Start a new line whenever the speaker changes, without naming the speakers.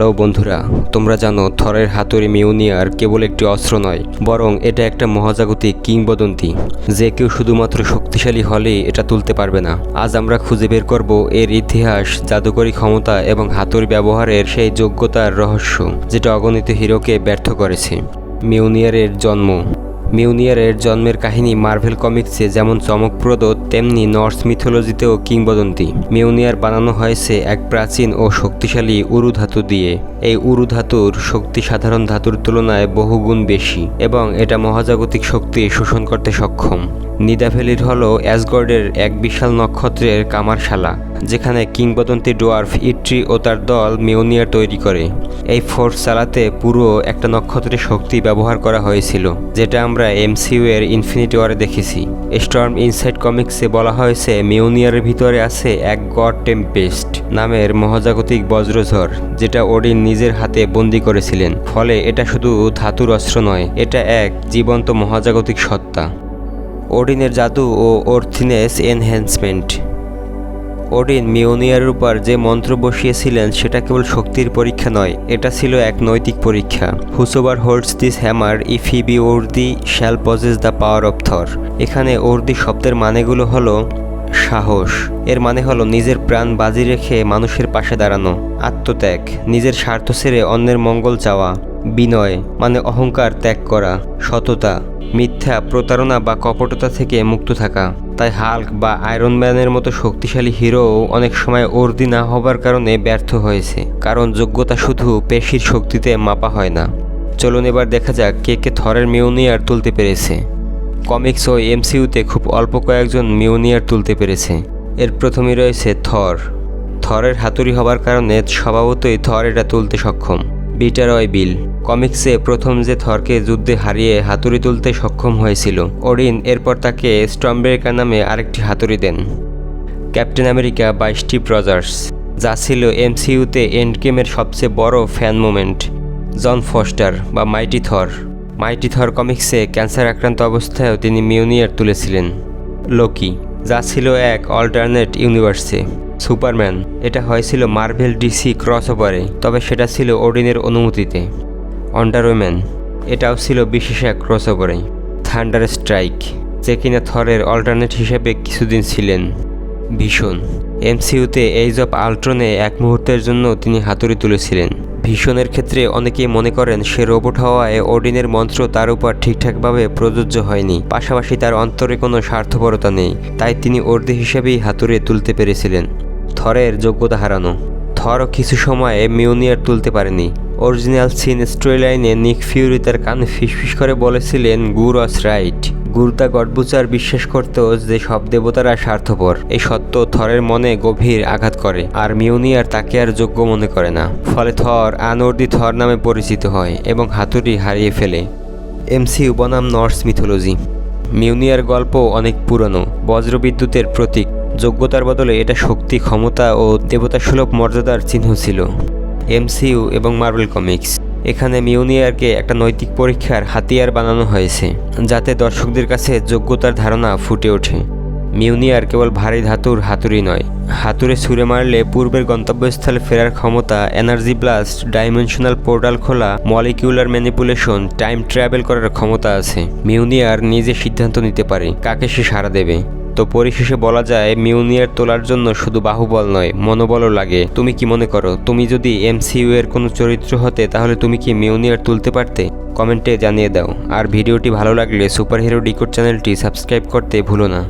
Hello বন্ধুরা, তোমরা জানো থরের হাতুড়ি মিউনিয়ার কেবল একটি অস্ত্র নয়, বরং এটা একটা মহাজাগতিক কিংবদন্তি, যে কেউ শুধুমাত্র শক্তিশালী হলেই এটা তুলতে পারবে না। আজ আমরা খুঁজে বের করব এর ইতিহাস, জাদুকরী ক্ষমতা এবং হাতুড়ি ব্যবহারের সেই যোগ্যতার রহস্য, যেটা অগণিত হিরোকে ব্যর্থ করেছে। মিউনিয়ারের জন্ম। মিউনিয়ারের জন্মের কাহিনী মার্ভেল কমিক্সে যেমন চমকপ্রদ, তেমনি নর্স মিথোলজিতেও কিংবদন্তি। মিউনিয়ার বানানো হয়েছে এক প্রাচীন ও শক্তিশালী উরু ধাতু দিয়ে। এই উরু ধাতুর শক্তি সাধারণ ধাতুর তুলনায় বহুগুণ বেশি এবং এটা মহাজাগতিক শক্তি শোষণ করতে সক্ষম। নিদাভ্যালির হল অ্যাসগর্ডের এক বিশাল নক্ষত্রের কামারশালা, যেখানে কিংবদন্তি ডোয়ার্ফ ইট্রি ও তার দল মিউনিয়ার তৈরি করে। এই ফোর্স চালাতে পুরো একটা নক্ষত্রের শক্তি ব্যবহার করা হয়েছিল, যেটা আমরা এমসিইউ এর ইনফিনিটি ওয়ারে দেখেছি। স্টর্ম ইনসাইড কমিক্সে বলা হয়েছে মিউনিয়ারের ভিতরে আছে এক গড টেম্পেস্ট নামের মহাজাগতিক বজ্রঝড়, যেটা ওডিন নিজের হাতে বন্দি করেছিলেন। ফলে এটা শুধু ধাতুর অস্ত্র নয়, এটা এক জীবন্ত মহাজাগতিক সত্তা। ওডিনের জাদু ও অর্থিনেস এনহ্যান্সমেন্ট। ওডিন মিওনিয়ারের উপর যে মন্ত্র বসিয়েছিলেন, সেটা কেবল শক্তির পরীক্ষা নয়, এটা ছিল এক নৈতিক পরীক্ষা। Whosoever holds this hammer, if he be worthy, shall possess the power of Thor. এখানে ওর্দি শব্দের মানেগুলো হলো সাহস। এর মানে হলো নিজের প্রাণ বাজি রেখে মানুষের পাশে দাঁড়ানো, আত্মত্যাগ, নিজের স্বার্থ ছেড়ে অন্যের মঙ্গল চাওয়া। বিনয় মানে অহংকার ত্যাগ করা, সততা, মিথ্যা, প্রতারণা বা কপটতা থেকে মুক্ত থাকা। তাই হাল্ক বা আয়রন ম্যানের মতো শক্তিশালী হিরো অনেক সময় অর্দি না হবার কারণে ব্যর্থ হয়েছে, কারণ যোগ্যতা শুধু পেশির শক্তিতে মাপা হয় না। চলুন এবার দেখা যাক কে কে থরের মিউনিয়ার তুলতে পেরেছে। কমিক্স ও এমসিইউতে খুব অল্প কয়েকজন মিউনিয়ার তুলতে পেরেছে। এর প্রথমেই রয়েছে থর। থরের হাতুড়ি হবার কারণে স্বভাবতই থর এটা তুলতে সক্ষম। বিটার ওয়াই বিল। কমিক্সে প্রথম যে থরকে যুদ্ধে হারিয়ে হাতুড়ি তুলতে সক্ষম হয়েছিল ওডিন এরপর তাকে স্ট্রমব্রেকার নামে আরেকটি হাতুড়ি দেন। ক্যাপ্টেন আমেরিকা বা স্টিভ রজার্স, যা ছিল এমসিইউতে এন্ডগেমের সবচেয়ে বড় ফ্যান মুমেন্ট, জন ফস্টার বা মাইটি থর। মাইটি থর কমিক্সে ক্যান্সার আক্রান্ত অবস্থায়ও তিনি মিউনিয়ার তুলেছিলেন। লোকি, যা ছিল এক অল্টারনেট ইউনিভার্সে সুপারম্যান, এটা হয়েছিল মার্ভেল ডিসি ক্রস ওভারে তবে সেটা ছিল ওডিনের অনুমতিতে। অন্ডারওম্যান এটাও ছিল বিশেষ এক ক্রস ওভারে থান্ডার স্ট্রাইক যে কিনা থরের অল্টারনেট হিসেবে কিছুদিন ছিলেন। ভীষণ এমসিইউতে এইজ অফ আল্ট্রনে এক মুহূর্তের জন্য তিনি হাতুড়ি তুলেছিলেন। ভীষণের ক্ষেত্রে অনেকেই মনে করেন সে রোবট হওয়ায় ওডিনের মন্ত্র তার উপর ঠিকঠাকভাবে প্রযোজ্য হয়নি। পাশাপাশি তার অন্তরে কোনো স্বার্থপরতা নেই, তাই তিনি অর্ধে হিসেবেই হাতুড়ে তুলতে পেরেছিলেন। থরের যোগ্যতা হারানো। থরও কিছু সময়ে মিউনিয়ার তুলতে পারেনি। অরিজিনাল সিন স্টোরিলাইনে নিক ফিউরি তার কানে ফিসফিস করে বলেছিলেন, গুর অস রাইট। গুরুতা গডবুচার বিশ্বাস করত যে সব দেবতারা স্বার্থপর এই সত্য থরের মনে গভীর আঘাত করে, আর মিউনিয়ার তাকে আর যোগ্য মনে করে না। ফলে থর আনর্দি থর নামে পরিচিত হয় এবং হাতুড়ি হারিয়ে ফেলে। এমসিউ বনাম নর্স মিথোলজি। মিউনিয়ার গল্প অনেক পুরনো। বজ্রবিদ্যুতের প্রতীক। যোগ্যতার বদলে এটা শক্তি, ক্ষমতা ও দেবতা সুলভ মর্যাদার চিহ্ন ছিল। এমসিইউ এবং মার্বেল কমিক্স। এখানে মিউনিয়ারকে একটা নৈতিক পরীক্ষার হাতিয়ার বানানো হয়েছে, যাতে দর্শকদের কাছে যোগ্যতার ধারণা ফুটে ওঠে। মিউনিয়ার কেবল ভারী ধাতুর হাতুড়ি নয়, হাতুড়ে ছুঁড়ে মারলে পূর্বের গন্তব্যস্থলে ফেরার ক্ষমতা, এনার্জি ব্লাস্ট, ডাইমেনশনাল পোর্টাল খোলা, মলিকিউলার ম্যানিপুলেশন, টাইম ট্রাভেল করার ক্ষমতা আছে। মিউনিয়ার নিজে সিদ্ধান্ত নিতে পারে, কাকে সে সাড়া দেবে। তো পরিশেষে বলা যায়, মিউনিয়ার তোলার জন্য শুধু বাহুবল নয়, মনোবলও লাগে। তুমি কি মনে করো, তুমি যদি এমসিইউ এর কোনো চরিত্র হতে, তাহলে তুমি কি মিউনিয়ার তুলতে পারতে? কমেন্টে জানিয়ে দাও। আর ভিডিওটি ভালো লাগলে সুপার হিরো ডিকোড চ্যানেলটি সাবস্ক্রাইব করতে ভুলো না।